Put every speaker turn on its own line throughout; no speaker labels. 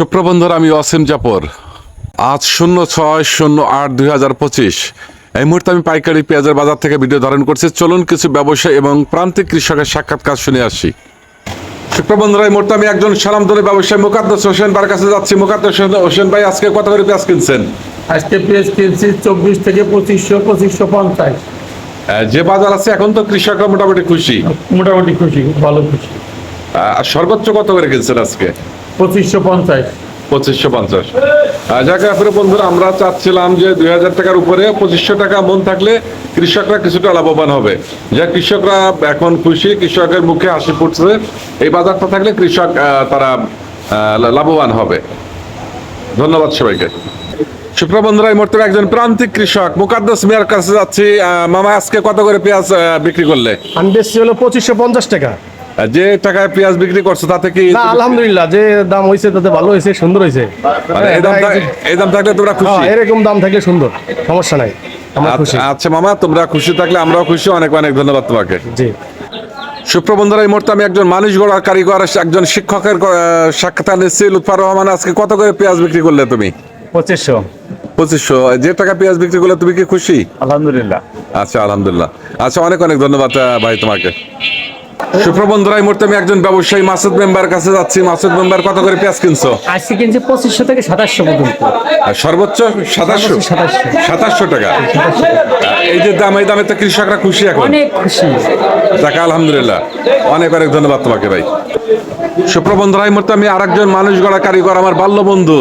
সুপ্রবন্ধুরা আমি অসীম জাপর আজ শূন্য ছয় শূন্য আট দুই হাজার পঁচিশ। এই মুহূর্তে আমি পাইকারি পেঁয়াজের বাজার থেকে ভিডিও ধারণ করছি। চলুন কিছু ব্যবসায়ী এবং প্রান্তিক কৃষকের সাক্ষাৎকার শুনে আসি। সুপ্রবন্ধুরা এই মুহূর্তে আমি একজন ব্যবসায়ী মুকাদ্দাস হোসেন বার কাছে যাচ্ছি। মুকাদ্দাস হোসেন ভাই আজকে কত করে পেঁয়াজ কিনছেন?
আজকে পেঁয়াজ কিনছি চব্বিশ থেকে পঁচিশশো পঁচিশশো পঞ্চাশ।
যে বাজার আছে এখন তো কৃষকরা মোটামুটি খুশি।
মোটামুটি খুশি ভালো খুশি।
সর্বোচ্চ কত করে কিনছেন আজকে?
পঁচিশশো পঞ্চাশ।
পঁচিশশো পঞ্চাশ। যাকে আপনার বন্ধুরা আমরা চাচ্ছিলাম যে দুই হাজার টাকার উপরে পঁচিশশো টাকা মন থাকলে কৃষকরা কিছুটা লাভবান হবে। যা কৃষকরা এখন খুশি কৃষকের মুখে হাসি ফুটছে। এই বাজারটা থাকলে কৃষক তারা লাভবান হবে। ধন্যবাদ সবাইকে। সুপ্রিয় বন্ধুরা এই মুহূর্তে একজন প্রান্তিক কৃষক মুকাদ্দাস মিয়ার কাছে যাচ্ছি। মামা আজকে কত করে পেঁয়াজ বিক্রি করলে?
আমি বেশি হলো পঁচিশশো পঞ্চাশ টাকা।
যে টাকায় পেঁয়াজ বিক্রি করছ তাতে কি
না আলহামদুলিল্লাহ যে দাম হয়েছে তাতে ভালো হয়েছে সুন্দর হয়েছে
এই দাম থাকলে তোমরা খুশি।
হ্যাঁ, এরকম দাম থাকলে সুন্দর সমস্যা নাই
আচ্ছা আচ্ছা মামা তোমরা খুশি থাকলে আমরাও খুশি অনেক অনেক ধন্যবাদ তোমাকে।
জি।
সুপ্রবন্ধুরা এই মুহূর্তে আমি একজন মানুষ গড়ার কারিগর একজন শিক্ষকের আহ, সাক্ষাৎকার নিচ্ছি লুৎফার রহমান আজকে কত করে পেঁয়াজ বিক্রি করলে তুমি?
পঁচিশশো।
পঁচিশশো। যে টাকা পেঁয়াজ বিক্রি করলে তুমি কি খুশি?
আলহামদুলিল্লাহ।
আচ্ছা আলহামদুলিল্লাহ। আচ্ছা অনেক অনেক ধন্যবাদ ভাই তোমাকে। সুপ্রবন্ধুরা এই মুহূর্তে আমি একজন ব্যবসায়ী মাসুদ মেম্বার কাছে যাচ্ছি। মাসুদ মেম্বার কত করে পেঁয়াজ কিনছো?
আজকে কিনছি পঁচিশশো থেকে সাতাশশো পর্যন্ত।
আর সর্বোচ্চ সাতাশশো?
সাতাশশো।
সাতাশশো টাকা? এই যে দাম এই দামে তো কৃষকরা খুশি এখন।
অনেক খুশি।
যাক আলহামদুলিল্লাহ। অনেক অনেক ধন্যবাদ তোমাকে ভাই। সুপ্রবন্ধুরা রায় মুহূর্তে আমি আরেকজন মানুষ গড়া কারিগর, আমার বাল্য বন্ধু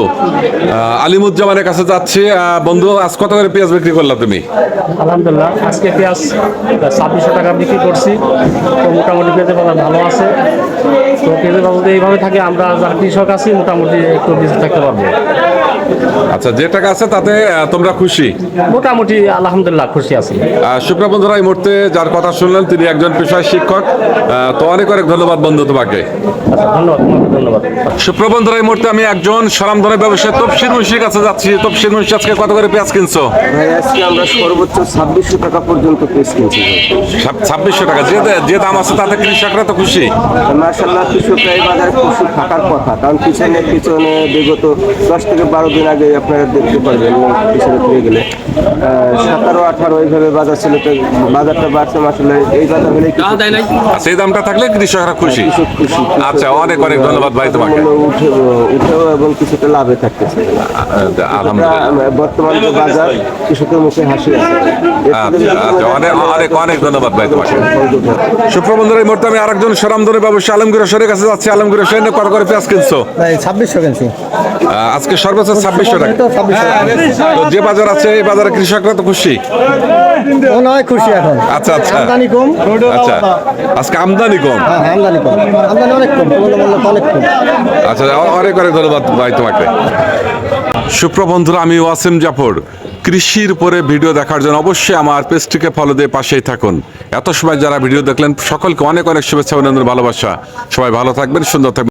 আলিমুজ্জামানের কাছে যাচ্ছি। বন্ধু, আজ কত করে পেঁয়াজ বিক্রি করলা তুমি?
আলহামদুলিল্লাহ, আজকে পেঁয়াজ ছাব্বিশশো টাকা বিক্রি করছি। তো মোটামুটি পেঁয়াজের বাজার ভালো আছে। তো পেঁয়াজের বাজার এইভাবে থাকে, আমরা যারা কৃষক আছি, মোটামুটি একটু বেঁচে থাকতে পারব।
আচ্ছা যে টাকা আছে তাতে তোমরা খুশি?
মোটামুটি আলহামদুলিল্লাহ খুশি আছি।
শুক্র বন্ধুরা এই মুহূর্তে যার কথা শুনলেন তিনি একজন পেশায় শিক্ষক। তো অনেক অনেক ধন্যবাদ বন্ধু তোমাকে।
আচ্ছা ধন্যবাদ ধন্যবাদ।
সুপ্রবন্ধুরা এই মুহূর্তে আমি একজন ব্যবসায়ী মুন্সির কাছে যাচ্ছি। মুন্সি আজকে কত করে পেঁয়াজ কিনছো?
আজকে আমরা সর্বোচ্চ ছাব্বিশশো টাকা পর্যন্ত পেস কিনছি
ছাব্বিশশো টাকা। যে যে দাম আছে তাতে কৃষকরা তো খুশি।
মার্শাল্লাহ কৃষকরা এই বাজারে খুশি থাকার কথা। কারণ পিছনে পিছনে বিগত দশ থেকে বারো দিন আগে আপনারা দেখতে পারবেন পিছনে ফিরে গেলে। সতেরো আঠারো এইভাবে বাজার ছিল তো বাজারটা বাড়ছে আসলে এই বাজার হলে
এই দামটা থাকলে কৃষকরা খুশি। আচ্ছা অনেক অনেক ধন্যবাদ ভাই তোমাকে।
উঠেও এবং কিছুটা লাভে থাকতেছে। বর্তমান যে বাজার কৃষকের মুখে হাসি আছে।
আচ্ছা আচ্ছা অনেক অনেক অনেক ধন্যবাদ ভাই তোমাকে। সুপ্রবন্ধুরা এই মুহূর্তে আমি আরেকজন ব্যবসা আলমগীর হোসেনের কাছে যাচ্ছি। আলমগীর হোসেন কত করে পেঁয়াজ কিনছো?
ছাব্বিশশো কিনছি।
আজকে সর্বোচ্চ ছাব্বিশশো টাকা। তো যে বাজার আছে এই বাজারে কৃষকরা তো খুশি?
মনে হয় খুশি এখন।
আচ্ছা আচ্ছা।
আমদানি কম।
আচ্ছা আজকে আমদানি কম?
হ্যাঁ আমদানি কম। আমদানি অনেক কম অনেক কম।
আচ্ছা অনেক অনেক ধন্যবাদ ভাই তোমাকে। সুপ্রবন্ধুরা আমি ওয়াসিম জাফর। কৃষির উপরে ভিডিও দেখার জন্য অবশ্যই আমার পেজটিকে ফলো দিয়ে পাশেই থাকুন। এত সময় যারা ভিডিও দেখলেন সকলকে অনেক অনেক শুভেচ্ছা অভিনন্দন ভালোবাসা। সবাই ভালো থাকবেন সুন্দর থাকবেন।